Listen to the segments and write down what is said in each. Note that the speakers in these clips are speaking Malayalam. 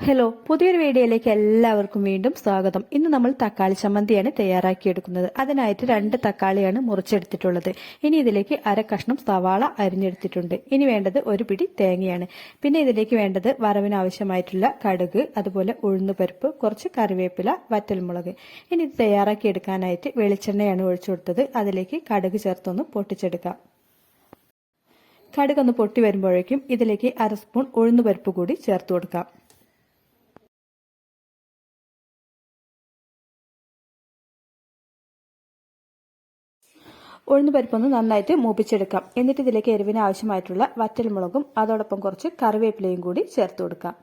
ഹലോ പുതിയൊരു വീഡിയോയിലേക്ക് എല്ലാവർക്കും വീണ്ടും സ്വാഗതം. ഇന്ന് നമ്മൾ തക്കാളി ചമ്മന്തിയാണ് തയ്യാറാക്കിയെടുക്കുന്നത്. അതിനായിട്ട് രണ്ട് തക്കാളിയാണ് മുറിച്ചെടുത്തിട്ടുള്ളത്. ഇനി ഇതിലേക്ക് അര കഷ്ണം സവാള അരിഞ്ഞെടുത്തിട്ടുണ്ട്. ഇനി വേണ്ടത് ഒരു പിടി തേങ്ങയാണ്. പിന്നെ ഇതിലേക്ക് വേണ്ടത് വറവിന് ആവശ്യമായിട്ടുള്ള കടുക് അതുപോലെ ഉഴുന്നുപരിപ്പ് കുറച്ച് കറിവേപ്പില വറ്റൽമുളക്. ഇനി ഇത് തയ്യാറാക്കിയെടുക്കാനായിട്ട് വെളിച്ചെണ്ണയാണ് ഒഴിച്ചു കൊടുത്തത്. അതിലേക്ക് കടുക് ചേർത്തൊന്ന് പൊട്ടിച്ചെടുക്കാം. കടുകൊന്ന് പൊട്ടി വരുമ്പോഴേക്കും ഇതിലേക്ക് അര സ്പൂൺ ഉഴുന്നുപരിപ്പ് കൂടി ചേർത്ത് കൊടുക്കാം. ഉഴുന്ന് പരിപ്പൊന്ന് നന്നായിട്ട് മൂപ്പിച്ചെടുക്കാം. എന്നിട്ട് ഇതിലേക്ക് എരിവിന് ആവശ്യമായിട്ടുള്ള വറ്റൽമുളകും അതോടൊപ്പം കുറച്ച് കറിവേപ്പിലയും കൂടി ചേർത്ത് കൊടുക്കാം.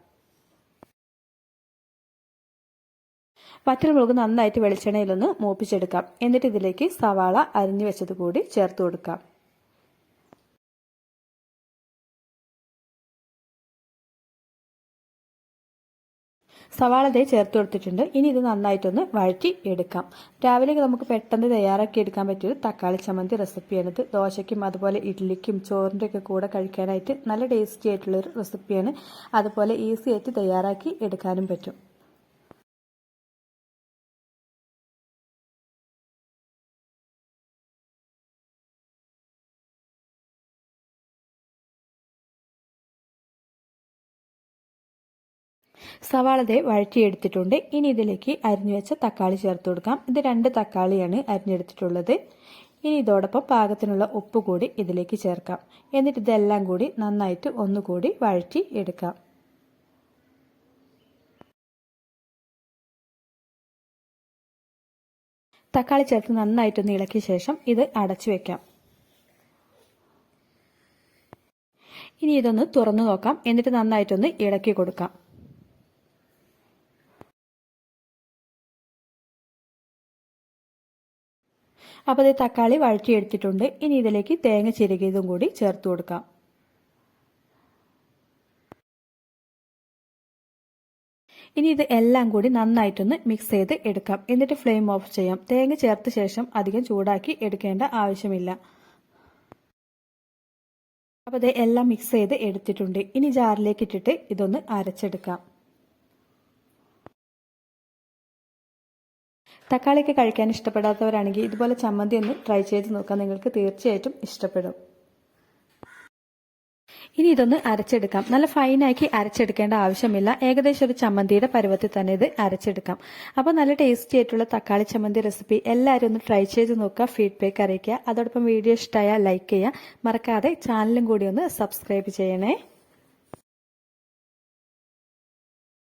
വറ്റൽമുളക് നന്നായിട്ട് വെളിച്ചെണ്ണയിലൊന്ന് മൂപ്പിച്ചെടുക്കാം. എന്നിട്ട് ഇതിലേക്ക് സവാള അരിഞ്ഞു വെച്ചത് കൂടി ചേർത്ത് കൊടുക്കാം. സവാള ദേ ചേർത്ത് കൊടുത്തിട്ടുണ്ട്. ഇനി ഇത് നന്നായിട്ടൊന്ന് വഴറ്റി എടുക്കാം. രാവിലെ നമുക്ക് പെട്ടെന്ന് തയ്യാറാക്കി എടുക്കാൻ പറ്റിയൊരു തക്കാളി ചമ്മന്തി റെസിപ്പിയാണിത്. ദോശയ്ക്കും അതുപോലെ ഇഡ്ഡലിക്കും ചോറിന്റെ ഒക്കെ കൂടെ കഴിക്കാനായിട്ട് നല്ല ടേസ്റ്റി ആയിട്ടുള്ളൊരു റെസിപ്പിയാണ്. അതുപോലെ ഈസി ആയിട്ട് തയ്യാറാക്കി എടുക്കാനും പറ്റും. സവാളതെ വഴറ്റിയെടുത്തിട്ടുണ്ട്. ഇനി ഇതിലേക്ക് അരിഞ്ഞു വെച്ച തക്കാളി ചേർത്ത് കൊടുക്കാം. ഇത് രണ്ട് തക്കാളിയാണ് അരിഞ്ഞെടുത്തിട്ടുള്ളത്. ഇനി ഇതോടൊപ്പം പാകത്തിനുള്ള ഉപ്പ് കൂടി ഇതിലേക്ക് ചേർക്കാം. എന്നിട്ട് ഇതെല്ലാം കൂടി നന്നായിട്ട് ഒന്നുകൂടി വഴറ്റി എടുക്കാം. തക്കാളി ചേർത്ത് നന്നായിട്ട് ഒന്ന് ഇളക്കിയ ശേഷം ഇത് അടച്ചു വെക്കാം. ഇനി ഇതൊന്ന് തുറന്നു നോക്കാം. എന്നിട്ട് നന്നായിട്ടൊന്ന് ഇളക്കി കൊടുക്കാം. അപ്പോൾ ഇത് തക്കാളി വഴറ്റിയെടുത്തിട്ടുണ്ട്. ഇനി ഇതിലേക്ക് തേങ്ങ ചിരകിയതും കൂടി ചേർത്ത് കൊടുക്കാം. ഇനി ഇത് എല്ലാം കൂടി നന്നായിട്ടൊന്ന് മിക്സ് ചെയ്ത് എടുക്കാം. എന്നിട്ട് ഫ്ലെയിം ഓഫ് ചെയ്യാം. തേങ്ങ ചേർത്ത ശേഷം അധികം ചൂടാക്കി എടുക്കേണ്ട ആവശ്യമില്ല. അപ്പോൾ ഇത് എല്ലാം മിക്സ് ചെയ്ത് എടുത്തിട്ടുണ്ട്. ഇനി ജാറിലേക്ക് ഇട്ടിട്ട് ഇതൊന്ന് അരച്ചെടുക്കാം. തക്കാളിയൊക്കെ കഴിക്കാൻ ഇഷ്ടപ്പെടാത്തവരാണെങ്കിൽ ഇതുപോലെ ചമ്മന്തി ഒന്ന് ട്രൈ ചെയ്ത് നോക്കാം നിങ്ങൾക്ക് തീർച്ചയായിട്ടും ഇഷ്ടപ്പെടും. ഇനി ഇതൊന്ന് അരച്ചെടുക്കാം. നല്ല ഫൈനാക്കി അരച്ചെടുക്കേണ്ട ആവശ്യമില്ല. ഏകദേശം ഒരു ചമ്മന്തിയുടെ പരുവത്തിൽ തന്നെ ഇത് അരച്ചെടുക്കാം. അപ്പോൾ നല്ല ടേസ്റ്റി ആയിട്ടുള്ള തക്കാളി ചമ്മന്തി റെസിപ്പി എല്ലാവരും ഒന്ന് ട്രൈ ചെയ്ത് നോക്കുക ഫീഡ്ബാക്ക് അറിയിക്കുക. അതോടൊപ്പം വീഡിയോ ഇഷ്ടമായ ലൈക്ക് ചെയ്യുക. മറക്കാതെ ചാനലും കൂടി ഒന്ന് സബ്സ്ക്രൈബ് ചെയ്യണേ.